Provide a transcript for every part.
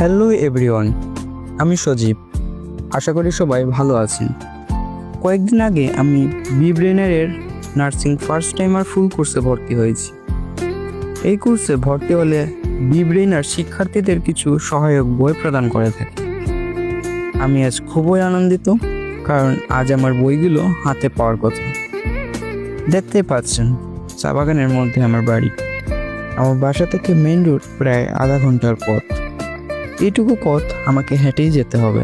Hello everyone, আমি সজীব। আশা করি সবাই ভালো আছেন। কয়েকদিন আগে আমি বি ব্রেনারের নার্সিং ফার্স্ট টাইমার ফুল কোর্সে ভর্তি হয়েছি। এই কোর্সে ভর্তি হলে বি ব্রেনার শিক্ষার্থীদের কিছু সহায়ক বই প্রদান করে থাকে। আমি আজ খুবই আনন্দিত, কারণ আজ আমার বইগুলো হাতে পাওয়ার কথা। দেখতে পাচ্ছেন, চা বাগানের মধ্যে আমার বাড়ি। আমার বাসা থেকে মেইন রোড প্রায় আধা ঘণ্টার পথ। এইটুকু পথ আমাকে হেঁটেই যেতে হবে।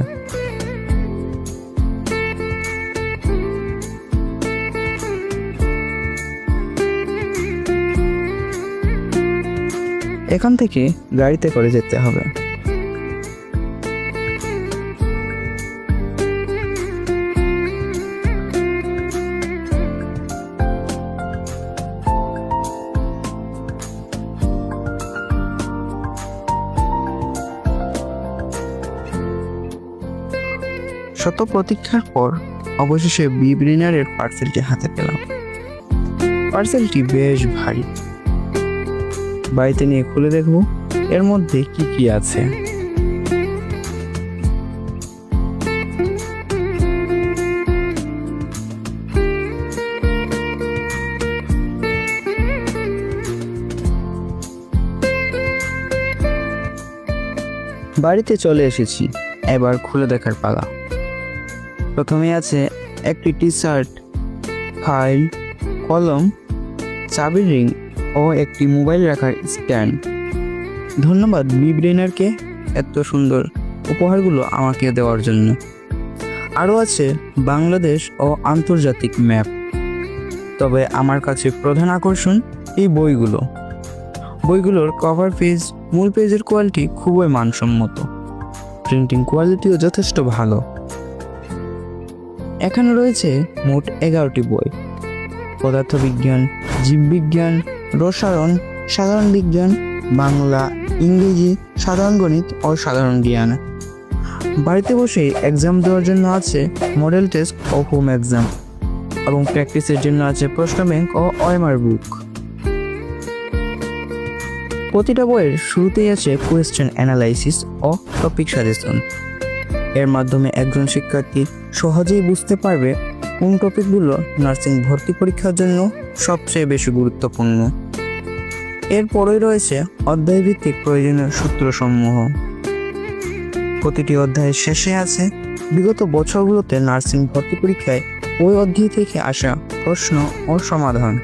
এখান থেকে গাড়িতে করে যেতে হবে। শত প্রতীক্ষার পর অবশেষে বিব্রিনারের পার্সেলটি হাতে পেলাম। পার্সেলটি বেশ ভারী। বাড়িতে নিয়ে খুলে দেখব, এর মধ্যে কি কি আছে। বাড়িতে চলে এসেছি, এবার খুলে দেখার পালা। প্রথমে আছে একটি টি শার্ট ফাইল কলম, চাবির রিং ও একটি মোবাইল রাখার স্ট্যান্ড ধন্যবাদ বি ব্রেনারকে এত সুন্দর উপহারগুলো আমাকে দেওয়ার জন্য। আরও আছে বাংলাদেশ ও আন্তর্জাতিক ম্যাপ তবে আমার কাছে প্রধান আকর্ষণ এই বইগুলো। বইগুলোর কভার পেজ মূল পেজের কোয়ালিটি খুবই মানসম্মত। প্রিন্টিং কোয়ালিটিও যথেষ্ট ভালো। এখানে রয়েছে মোট এগারোটি বই। পদার্থবিজ্ঞান, জীববিজ্ঞান, রসায়ন, সাধারণ বিজ্ঞান, বাংলা, ইংরেজি, সাধারণ গণিত ও সাধারণ জ্ঞান। বাড়িতে বসে এক্সাম দেওয়ার জন্য আছে মডেল টেস্ট ও হোম এক্সাম এবং প্র্যাকটিসের জন্য আছে প্রশ্ন ব্যাংক ও ওয়েমার বুক প্রতিটা বইয়ের শুরুতেই আছে কোয়েশ্চেন অ্যানালাইসিস ও টপিক সাজেশন এর মাধ্যমে একজন শিক্ষার্থী সহজেই বুঝতে পারবে কোন টপিকগুলো নার্সিং ভর্তি পরীক্ষার জন্য সবচেয়ে বেশি গুরুত্বপূর্ণ। এরপরই রয়েছে অধ্যায়ভিত্তিক প্রয়োজনীয় সূত্রসমূহ। প্রতিটি অধ্যায়ের শেষে আছে বিগত বছরগুলোতে নার্সিং ভর্তি পরীক্ষায় ওই অধ্যায় থেকে আসা প্রশ্ন ও সমাধান।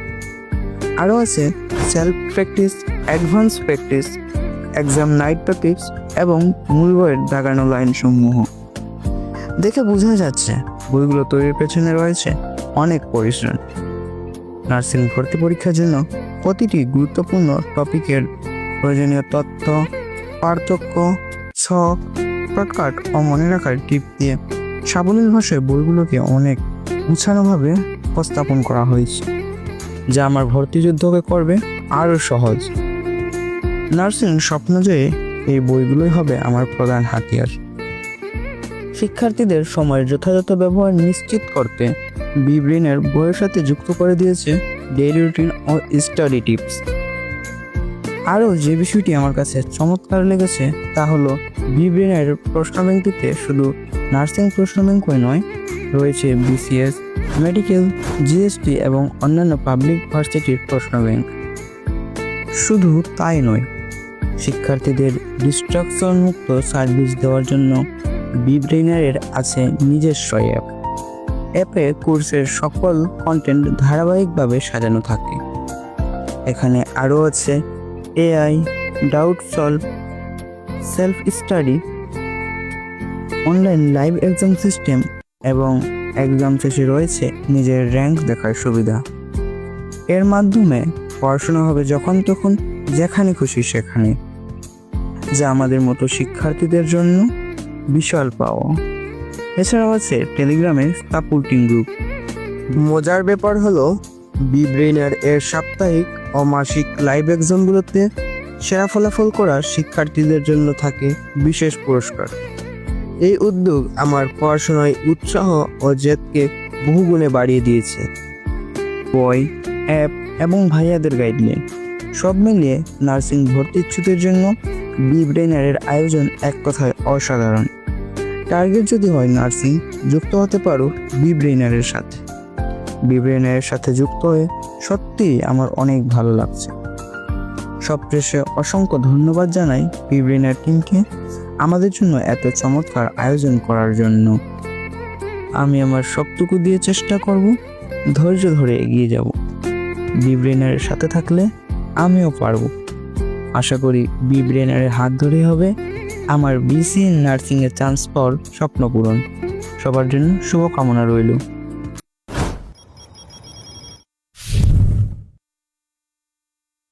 আরও আছে self practice, advance practice, exam night topics এবং মূল বইয়ের দাগানো লাইন সমূহ দেখে বোঝা যাচ্ছে বইগুলো তৈরির পেছনে রয়েছে অনেক পরিশ্রম। নার্সিং ভর্তি পরীক্ষার জন্য প্রতিটি গুরুত্বপূর্ণ টপিকের প্রয়োজনীয় তথ্য, পার্থক্য, ছক, শর্টকাট ও মনে রাখার টিপ দিয়ে সাবলীল ভাষায় বইগুলোকে অনেক গুছানোভাবে উপস্থাপন করা হয়েছে, যা আমার ভর্তি যুদ্ধকে করবে আরও সহজ। নার্সিং স্বপ্নজয়ী এই বইগুলোই হবে আমার প্রধান হাতিয়ার। শিক্ষার্থীদের সময়ের যথাযথ ব্যবহার নিশ্চিত করতে বিব্রেনের বইয়ের সাথে যুক্ত করে দিয়েছে ডেইলি রুটিন ও স্টাডি টিপস আরও যে বিষয়টি আমার কাছে চমৎকার লেগেছে, তা হলো বিব্রেনের প্রশ্ন ব্যাংকটিতে শুধু নার্সিং প্রশ্ন ব্যাংকই নয়, রয়েছে বিসিএস মেডিকেল জিএসটি এবং অন্যান্য পাবলিক ভার্সিটির প্রশ্ন ব্যাংক শুধু তাই নয়, শিক্ষার্থীদের ডিস্ট্রাকশন মুক্ত সার্ভিস দেওয়ার জন্য বিব্রেনারের আছে নিজস্ব অ্যাপ। অ্যাপে কোর্সের সকল কন্টেন্ট ধারাবাহিকভাবে সাজানো থাকে। এখানে আরও আছে AI doubt solve self study online live exam system এবং এক্সাম শেষে রয়েছে নিজের র্যাঙ্ক দেখার সুবিধা। এর মাধ্যমে পড়াশোনা হবে যখন তখন, যেখানে খুশি সেখানে। যা আমাদের মতো শিক্ষার্থীদের জন্য বিশাল পাওয়া এছাড়াও আছে টেলিগ্রামে সাপোর্টিং গ্রুপ মজার ব্যাপার হলো বি ব্রেইনার এর সাপ্তাহিক ও মাসিক লাইভ এক্সামগুলোতে সেরা ফলাফল করা শিক্ষার্থীদের জন্য থাকে বিশেষ পুরস্কার। এই উদ্যোগ আমার পড়াশোনায় উৎসাহ ও জেদকে বহুগুণে বাড়িয়ে দিয়েছে। বই অ্যাপ এবং ভাইয়াদের গাইডলাইন সব মিলিয়ে নার্সিং ভর্তি ইচ্ছুকদের জন্য বি ব্রেনারের আয়োজন এক কথায় অসাধারণ। টার্গেট যদি হয় নার্সিং, যুক্ত হতে পারো বি ব্রেনারের সাথে। বি ব্রেনারের সাথে যুক্ত হয়ে সত্যিই আমার অনেক ভালো লাগছে। সবশেষে অসংখ্য ধন্যবাদ জানাই বি ব্রেনার টিমকে আমাদের জন্য এত চমৎকার আয়োজন করার জন্য। আমি আমার সবটুকু দিয়ে চেষ্টা করব, ধৈর্য ধরে এগিয়ে যাব। বি ব্রেনারের সাথে থাকলে আমিও পারব। আশা করি বি ব্রেনারের হাত ধরেই হবে। আমার বিসি নার্সিংয়ের চান্স পাওয়ার স্বপ্ন পূরণ। সবার জন্য শুভকামনা রইল।